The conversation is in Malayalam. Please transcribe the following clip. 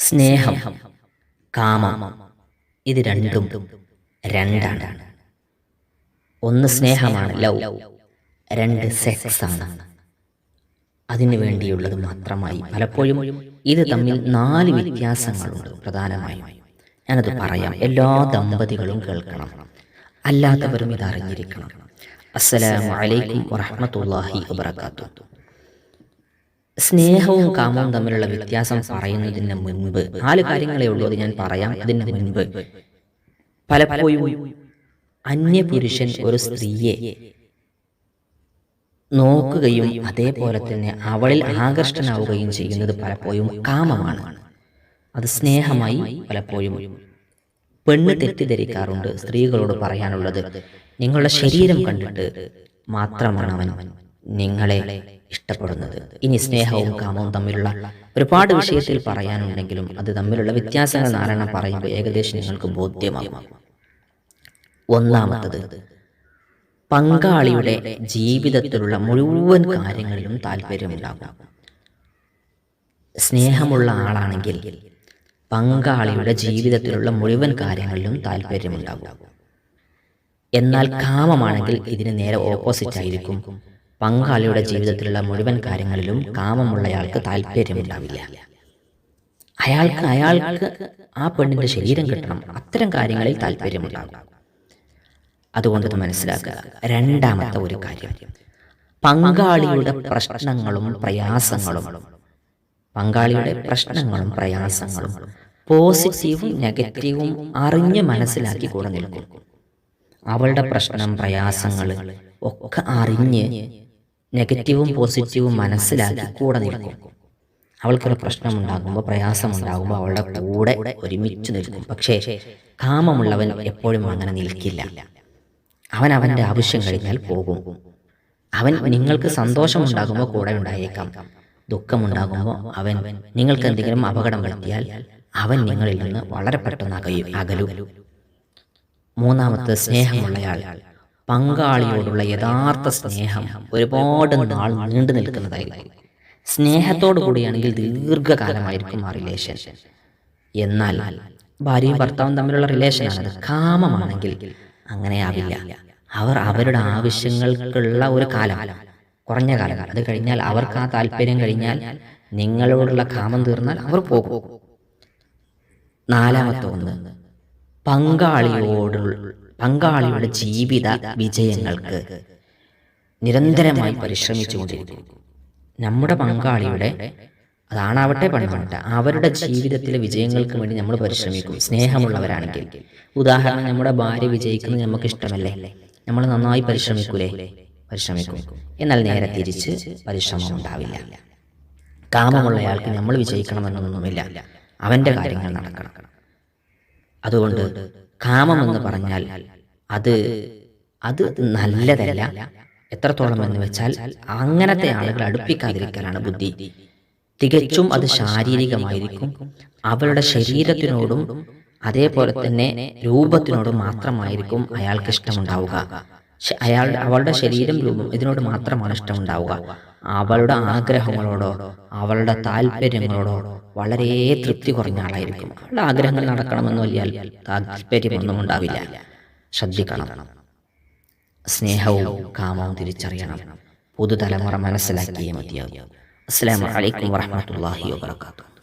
സ്നേഹം കാമം. ഇത് രണ്ടും രണ്ടാണ്. ഒന്ന് സ്നേഹമാണ് ലവ്. രണ്ട് സെക്സ് ആണ് അതിനു വേണ്ടിയുള്ളത് മാത്രമായി പലപ്പോഴും ഇത് തമ്മിൽ നാല് വ്യത്യാസങ്ങളുണ്ട് പ്രധാനമായും. ഞാനത് പറയാം. എല്ലാ ദമ്പതികളും കേൾക്കണം. അല്ലാത്തവരും ഇത് അറിഞ്ഞിരിക്കണം അസ്സലാമു അലൈക്കും വറഹ്മത്തുള്ളാഹി വബറകാതുഹു. സ്നേഹവും കാമവും തമ്മിലുള്ള വ്യത്യാസം പറയുന്നതിന് മുൻപ് നാല് കാര്യങ്ങളെ ഉള്ളൂ അത് ഞാൻ പറയാം അതിന് മുൻപ്. പലപ്പോഴും അന്യപുരുഷൻ ഒരു സ്ത്രീയെ നോക്കുകയും അതേപോലെ തന്നെ അവളിൽ ആകർഷ്ടനാവുകയും ചെയ്യുന്നത് പലപ്പോഴും കാമമാണ്. അത് സ്നേഹമായി പലപ്പോഴും പെണ്ണ് തെറ്റിദ്ധരിക്കാറുണ്ട് സ്ത്രീകളോട് പറയാനുള്ളത്. നിങ്ങളുടെ ശരീരം കണ്ടിട്ട് മാത്രമാണ് അവൻ നിങ്ങളെ ഇഷ്ടപ്പെടുന്നത്. ഇനി സ്നേഹവും കാമവും തമ്മിലുള്ള ഒരുപാട് വിഷയത്തിൽ പറയാനുണ്ടെങ്കിലും അത് തമ്മിലുള്ള വ്യത്യാസങ്ങൾ നാരായണ പറയുമ്പോൾ ഏകദേശം നിങ്ങൾക്ക് ബോധ്യമാകും. ഒന്നാമത്തത് പങ്കാളിയുടെ ജീവിതത്തിലുള്ള മുഴുവൻ കാര്യങ്ങളിലും താല്പര്യമുണ്ടാകും. സ്നേഹമുള്ള ആളാണെങ്കിൽ പങ്കാളിയുടെ ജീവിതത്തിലുള്ള മുഴുവൻ കാര്യങ്ങളിലും താല്പര്യമുണ്ടാകും. എന്നാൽ കാമമാണെങ്കിൽ ഇതിന് നേരെ ഓപ്പോസിറ്റ് ആയിരിക്കും. പങ്കാളിയുടെ ജീവിതത്തിലുള്ള മുഴുവൻ കാര്യങ്ങളിലും കാമമുള്ളയാൾക്ക് താല്പര്യമുണ്ടാവില്ല. അയാൾക്ക് അയാൾക്ക് ആ പെണ്ണിന്റെ ശരീരം കിട്ടണം. അത്തരം കാര്യങ്ങളിൽ താല്പര്യമുണ്ടാകും. അതുകൊണ്ട് ഇത് മനസ്സിലാക്കുക. രണ്ടാമത്തെ ഒരു കാര്യം. പങ്കാളിയുടെ പ്രശ്നങ്ങളും പ്രയാസങ്ങളും. പങ്കാളിയുടെ പ്രശ്നങ്ങളും പ്രയാസങ്ങളും പോസിറ്റീവും നെഗറ്റീവും അറിഞ്ഞ് മനസ്സിലാക്കി കൂടെ നിൽക്കും. അവളുടെ പ്രശ്നം പ്രയാസങ്ങൾ ഒക്കെ അറിഞ്ഞ് നെഗറ്റീവും പോസിറ്റീവും മനസ്സിലാക്കി കൂടെ നിൽക്കും. അവൾക്കൊരു പ്രശ്നം ഉണ്ടാകുമ്പോൾ പ്രയാസം ഉണ്ടാകുമ്പോൾ അവളുടെ കൂടെ ഒരുമിച്ച് നിൽക്കും. പക്ഷേ കാമമുള്ളവൻ എപ്പോഴും അങ്ങനെ നിൽക്കില്ല. അവൻ അവന്റെ ആവശ്യം കഴിഞ്ഞാൽ പോകും. അവൻ നിങ്ങൾക്ക് സന്തോഷമുണ്ടാകുമ്പോൾ കൂടെ ഉണ്ടായേക്കാം. ദുഃഖമുണ്ടാകുമ്പോൾ അവൻ നിങ്ങൾക്ക് എന്തെങ്കിലും അപകടം വരുത്തിയാൽ അവൻ നിങ്ങളിൽ നിന്ന് വളരെ പെട്ടെന്ന് അകയും അകലും. മൂന്നാമത്തെ സ്നേഹമുള്ളയാൾ. പങ്കാളിയോടുള്ള യഥാർത്ഥ സ്നേഹം ഒരുപാട് നാൾ നീണ്ടു നിൽക്കുന്നതായിരിക്കും. സ്നേഹത്തോടു കൂടിയാണെങ്കിൽ ദീർഘകാലമായിരിക്കും ആ റിലേഷൻ എന്നാൽ ഭാര്യയും ഭർത്താവും തമ്മിലുള്ള റിലേഷൻ ആണ് കാമമാണെങ്കിൽ അങ്ങനെയാവില്ല അവർ അവരുടെ ആവശ്യങ്ങൾക്കുള്ള ഒരു കാലം കുറഞ്ഞ കാലം. അത് കഴിഞ്ഞാൽ അവർക്ക് ആ താല്പര്യം കഴിഞ്ഞാൽ നിങ്ങളോടുള്ള കാമം തീർന്നാൽ അവർ പോകും. നാലാമത്തെ ഒന്ന് പങ്കാളിയോട് പങ്കാളിയുടെ ജീവിത വിജയങ്ങൾക്ക് നിരന്തരമായി പരിശ്രമിച്ചുകൊണ്ടിരിക്കും നമ്മുടെ പങ്കാളിയുടെ അതാണാവട്ടെ പെണ്ണാവട്ടെ അവരുടെ ജീവിതത്തിലെ വിജയങ്ങൾക്ക് വേണ്ടി നമ്മൾ പരിശ്രമിക്കും. സ്നേഹമുള്ളവരാണെങ്കിൽ. ഉദാഹരണം നമ്മുടെ ഭാര്യ വിജയിക്കുന്നത് നമുക്ക് ഇഷ്ടമല്ലേ? നമ്മൾ നന്നായി പരിശ്രമിക്കൂലേ? പരിശ്രമിക്കും. എന്നാൽ നേരെ തിരിച്ച് പരിശ്രമം ഉണ്ടാവില്ല. കാമമുള്ളയാൾക്ക് നമ്മൾ വിജയിക്കണമെന്നൊന്നുമില്ല. അവന്റെ കാര്യങ്ങൾ നടക്കണം. അതുകൊണ്ട് കാമം എന്ന് പറഞ്ഞാൽ അത് അത് നല്ലതല്ല. എത്രത്തോളം എന്ന് വെച്ചാൽ അങ്ങനത്തെ ആളുകൾ അടുപ്പിക്കാതിരിക്കാനാണ് ബുദ്ധി. തികച്ചും അത് ശാരീരികമായിരിക്കും. അവളുടെ ശരീരത്തിനോടും അതേപോലെ തന്നെ രൂപത്തിനോടും മാത്രമായിരിക്കും അയാൾക്ക് ഇഷ്ടമുണ്ടാവുക. അയാൾ അയാളുടെ അവളുടെ ശരീരം രൂപം ഇതിനോട് മാത്രമാണ് ഇഷ്ടമുണ്ടാവുക. അവളുടെ ആഗ്രഹങ്ങളോടോ അവളുടെ താല്പര്യങ്ങളോടോ വളരെ തൃപ്തി കുറഞ്ഞ ആളായിരിക്കും അവളുടെ ആഗ്രഹങ്ങൾ നടക്കണമെന്ന് വലിയ താല്പര്യമൊന്നും ഉണ്ടാവില്ല ശ്രദ്ധിക്കണം. സ്നേഹവും കാമവും തിരിച്ചറിയണം. പുതുതലമുറ മനസ്സിലാക്കിയേ മതിയാവും അസ്സാം വലൈക്കും വാഹമത്തല്ലാഹി വാത്തു